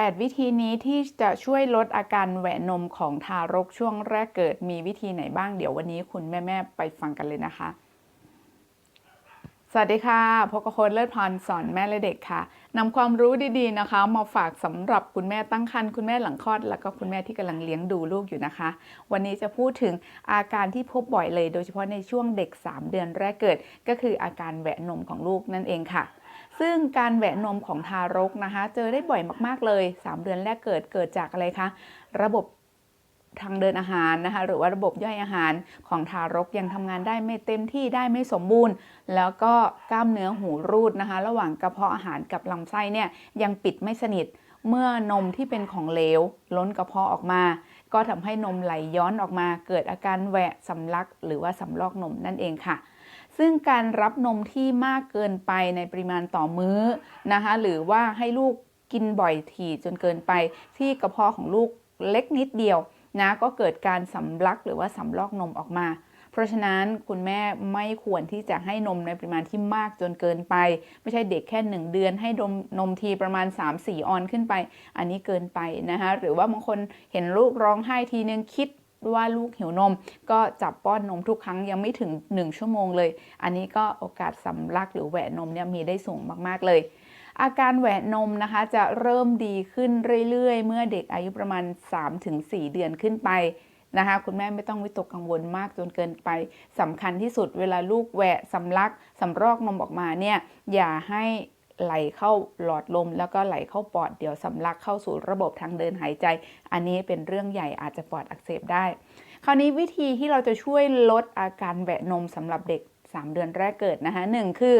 8 วิธีนี้ที่จะช่วยลดอาการแหวะนมของทารกช่วงแรกเกิดมีวิธีไหนบ้างเดี๋ยววันนี้คุณแม่ๆไปฟังกันเลยนะคะ สวัสดีค่ะพบกับโค้ชเลิศพรสอนแม่และเด็กค่ะนำความรู้ดีๆนะคะ มาฝากสำหรับคุณแม่ตั้งครรภ์คุณแม่หลังคลอด แล้วก็คุณแม่ที่กำลังเลี้ยงดูลูกอยู่นะคะ วันนี้จะพูดถึงอาการที่พบบ่อยเลย โดยเฉพาะในช่วงเด็ก 3 เดือนแรกเกิด ก็คืออาการแหวะนมของลูกนั่นเองค่ะ ซึ่งการแหวะนมของทารกนะคะ เจอได้บ่อยมากๆเลย 3 เดือนแรกเกิดเกิดจากอะไรคะ ระบบทางเดินอาหารนะคะหรือว่าระบบย่อยอาหารของทารกยังทำงานได้ไม่เต็มที่ได้ไม่สมบูรณ์ แล้วก็กล้ามเนื้อหูรูดนะคะ ระหว่างกระเพาะอาหารกับลำไส้เนี่ยยังปิดไม่สนิท เมื่อนมที่เป็นของเหลว ล้นกระเพาะออกมา ก็ทำให้นมไหลย้อนออกมา เกิดอาการแหวะสำลัก หรือว่าสำลอกนมนั่นเองค่ะ ซึ่งการรับนมที่มากเกินไปในปริมาณต่อมื้อนะคะหรือว่าให้ลูกกินบ่อยถี่จนเกินไปที่กระเพาะของลูกเล็กนิดเดียวนะก็เกิดการสำลักหรือว่าสำลอกนมออกมา เพราะฉะนั้นคุณแม่ไม่ควรที่จะให้นมในปริมาณที่มากจนเกินไป ไม่ใช่เด็กแค่ 1 เดือนให้นมนมทีประมาณ 3-4 ออนขึ้นไป อันนี้เกินไปนะคะหรือว่าบางคนเห็นลูกร้องไห้ทีนึงคิด ว่าลูกหิวนม ก็จับป้อนนมทุกครั้งยังไม่ถึง 1 ชั่วโมงเลย อันนี้ก็โอกาสสำลักหรือแหวะนมเนี่ยมีได้สูงมากๆเลยอาการแหวะนมนะคะจะเริ่มดีขึ้นเรื่อยๆ เมื่อเด็กอายุประมาณ 3-4 เดือนขึ้นไปนะคะคุณแม่ไม่ต้องวิตกกังวลมากจนเกินไปสำคัญที่สุดเวลาลูกแหวะสำลักสำรอกนมออกมาเนี่ยอย่าให้ ไหลเข้าหลอดลม แล้วก็ไหลเข้าปอดเดี๋ยวสำลักเข้าสู่ระบบทางเดินหายใจ อันนี้เป็นเรื่องใหญ่อาจจะปอดอักเสบได้ คราวนี้วิธีที่เราจะช่วยลดอาการแหวะนมสำหรับเด็ก 3 เดือนแรกเกิดนะคะหนึ่งคือ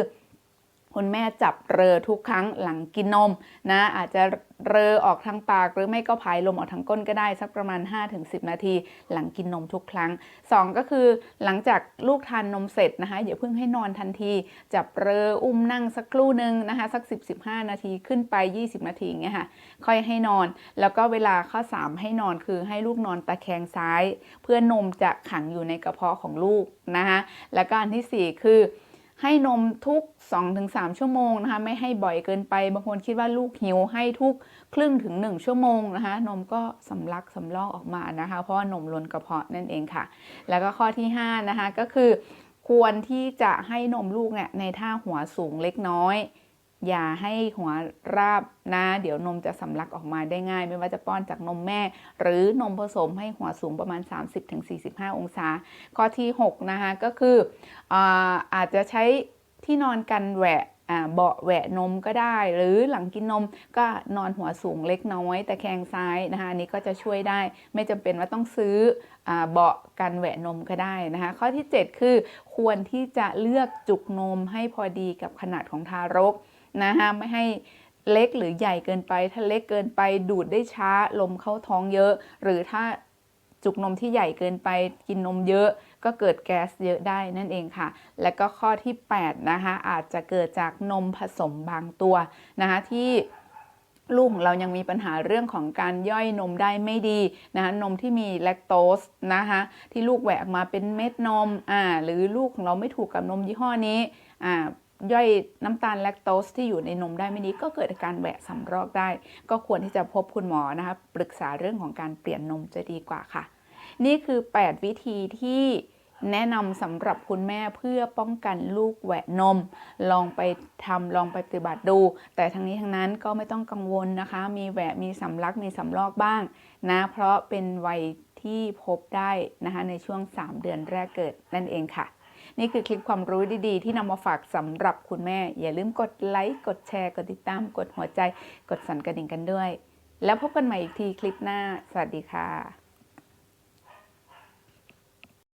คุณแม่จับเรอทุกครั้งหลังกินนมนะอาจจะเรอออกทางปาก หรือไม่ก็พายลมออกทางก้นก็ได้สักประมาณ 5-10 นาที หลังกินนมทุกครั้ง 2 ก็คือหลังจากลูกทานนมเสร็จนะคะอย่าเพิ่งให้นอนทันที จับเรออุ้มนั่งสักครู่หนึ่งนะคะสัก 10-15 นาทีขึ้นไป 20 นาทีอย่างเงี้ยค่ะค่อยให้นอน แล้วก็เวลาข้อ 3 ให้นอนคือให้ลูกนอนตะแคงซ้าย เพื่อนมจะขังอยู่ในกระเพาะของลูกนะคะแล้วก็อันที่ 4 คือ ให้นมทุก 2-3 ชั่วโมงนะคะ ไม่ให้บ่อยเกินไป บางคนคิดว่าลูกหิวให้ทุกครึ่งถึง 1 ชั่วโมงนะคะ นมก็สำลักสำลอกออกมานะคะ เพราะว่านมล้นกระเพาะนั่นเองค่ะ แล้วก็ข้อที่ 5 นะคะ ก็คือ ควรที่จะให้นมลูกเนี่ยในท่าหัวสูงเล็กน้อย อย่าให้หัวราบนะ เดี๋ยวนมจะสำลักออกมาได้ง่าย ไม่ว่าจะป้อนจากนมแม่ หรือนมผสมให้หัวสูงประมาณ 30-45 องศา ข้อที่ 6 นะคะ ก็คืออาอาจจะใช้ที่นอนกันแหวะเบาะแหวะนมก็ได้ หรือหลังกินนมก็นอนหัวสูงเล็กน้อยแต่แคงซ้ายนะคะอันนี้ก็จะช่วยได้ไม่จำเป็นว่าต้องซื้ออเบาะกันแหวะนมก็ได้นะคะ ข้อที่ 7 คือควรที่จะเลือกจุกนมให้พอดีกับขนาดของทารก นะคะไม่ให้เล็กหรือใหญ่เกินไป ถ้าเล็กเกินไปดูดได้ช้าลมเข้าท้องเยอะ หรือถ้าจุกนมที่ใหญ่เกินไปกินนมเยอะ ก็เกิดแก๊สเยอะได้นั่นเองค่ะ และก็ข้อที่8นะคะอาจจะเกิดจากนมผสมบางตัวนะคะที่ลูกของเรายังมีปัญหาเรื่องของการย่อยนมได้ไม่ดีนะคะนมที่มีแลคโตสนะคะที่ลูกแหวกมาเป็นเม็ดนมอ่าหรือลูกของเราไม่ถูกกับนมยี่ห้อนี้อ่า ย่อยน้ำตาลแลคโตสที่อยู่ในนมได้ไม่ดีก็เกิดอาการแหวะสำรอกได้ ก็ควรที่จะพบคุณหมอนะคะปรึกษาเรื่องของการเปลี่ยนนมจะดีกว่าค่ะ นี่คือ 8 วิธีที่แนะนำสำหรับคุณแม่เพื่อป้องกันลูกแหวะนม ลองไปทำลองไปปฏิบัติดู แต่ทั้งนี้ทั้งนั้นก็ไม่ต้องกังวลนะคะ มีแหวะมีสำลักมีสำลอกบ้างนะเพราะเป็นวัยที่พบได้นะคะในช่วง 3 เดือนแรกเกิดนั่นเองค่ะ นี่คือคลิปความรู้ดีๆ ที่นำมาฝากสำหรับคุณแม่ อย่าลืมกดไลค์กดแชร์ กดติดตาม กดหัวใจ กดสั่นกระดิ่งกันด้วย แล้วพบกันใหม่อีกทีคลิปหน้า สวัสดีค่ะ